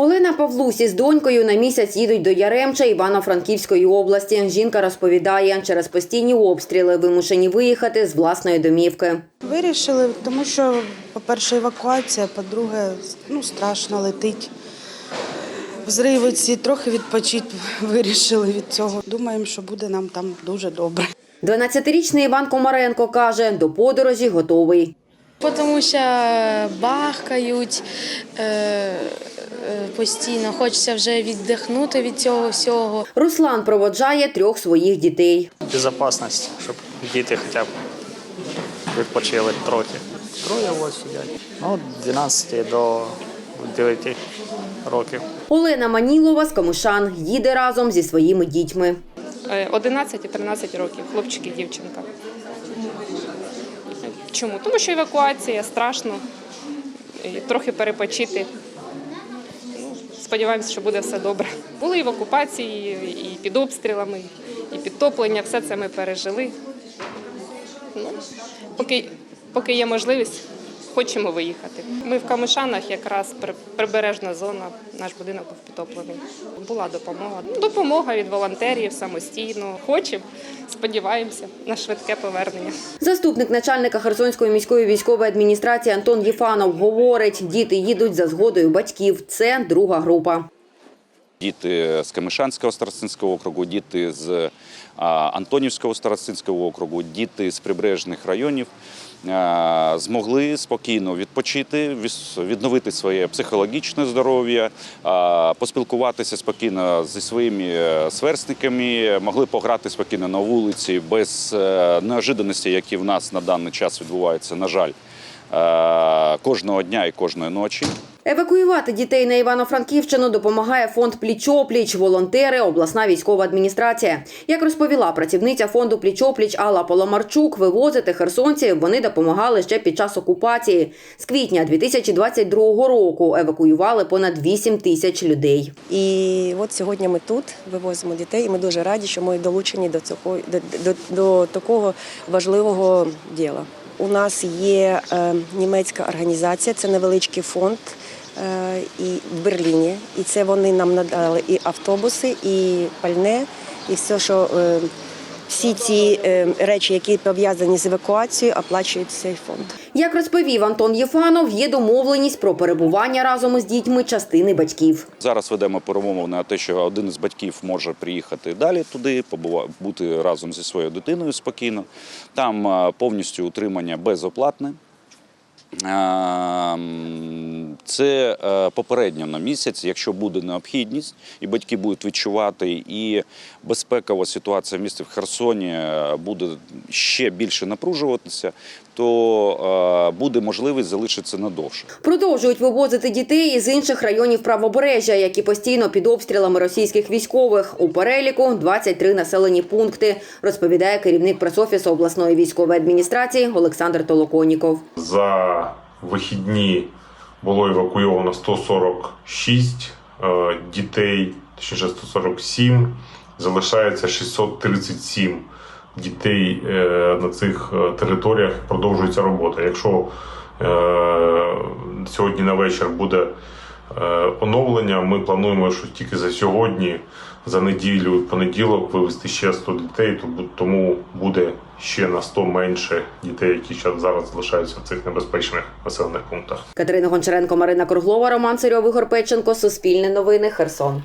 Олена Павлусі з донькою на місяць їдуть до Яремча Івано-Франківської області. Жінка розповідає, через постійні обстріли вимушені виїхати з власної домівки. Вирішили, тому що, по-перше, евакуація, по-друге, ну, страшно летить. Взриви ці трохи відпочити вирішили від цього. Думаємо, що буде нам там дуже добре. 12-річний Іван Комаренко каже, до подорожі готовий. Тому що бахкають е, е, постійно, хочеться вже віддихнути від цього всього. Руслан проводжає трьох своїх дітей. безопасність, щоб діти хоча б відпочили трохи. Троє ось сидять. Ну, від 12 до 9 років. Олена Манілова з Камишан їде разом зі своїми дітьми. Е, 11 і 13 років, хлопчик і дівчинка. Чому? Тому що евакуація страшно, і трохи перепочити. Ну, сподіваємося, що буде все добре. Були і в окупації, і під обстрілами, і підтоплення, все це ми пережили. Ну, поки, поки є можливість, хочемо виїхати. Ми в Камишанах якраз при- прибережна зона, наш будинок був підтоплений. Була допомога. Допомога від волонтерів самостійно. Хочемо, сподіваємося на швидке повернення. Заступник начальника Херсонської міської військової адміністрації Антон Єфанов говорить, діти їдуть за згодою батьків. Це друга група. Діти з Камишанського старостинського округу, діти з Антонівського старостинського округу, діти з прибережних районів змогли спокійно відпочити, відновити своє психологічне здоров'я, поспілкуватися спокійно зі своїми е, сверстниками, могли пограти спокійно на вулиці без неожиданості, які в нас на даний час відбуваються, на жаль, е, кожного дня і кожної ночі. Евакуювати дітей на Івано-Франківщину допомагає фонд Пліч-опліч, волонтери, обласна військова адміністрація. Як розповіла працівниця фонду Пліч-опліч Алла Поломарчук, вивозити херсонців вони допомагали ще під час окупації. З квітня 2022 року евакуювали понад 8 тисяч людей. І от сьогодні ми тут вивозимо дітей, і ми дуже раді, що ми долучені до цього до, до, до такого важливого діла. У нас є е, німецька організація, це невеличкий фонд і в Берліні. І це вони нам надали і автобуси, і пальне, і все, що е, всі ці е, речі, які пов'язані з евакуацією, оплачують цей фонд. Як розповів Антон Єфанов, є домовленість про перебування разом із дітьми частини батьків. Зараз ведемо перемовини на те, що один із батьків може приїхати далі туди, бути разом зі своєю дитиною спокійно. Там е, повністю утримання безоплатне. Це е, попередньо на місяць, якщо буде необхідність, і батьки будуть відчувати, і безпекова ситуація в місті в Херсоні е, буде ще більше напружуватися, то е, буде можливість залишитися надовше. Продовжують вивозити дітей із інших районів правобережжя, які постійно під обстрілами російських військових. У переліку 23 населені пункти, розповідає керівник пресофісу обласної військової адміністрації Олександр Толоконіков. За вихідні було евакуйовано 146 е, дітей, точніше 147, залишається 637 дітей е, на цих е, територіях. Продовжується робота. Якщо сьогодні на вечір буде оновлення, ми плануємо, що тільки за сьогодні, за неділю понеділок вивезти ще 100 дітей, то- тому буде ще на 100 менше дітей, які зараз залишаються в цих небезпечних населених пунктах. Катерина Гончаренко, Марина Круглова, Роман Серьовий Ігор Печенко. Суспільне новини. Херсон.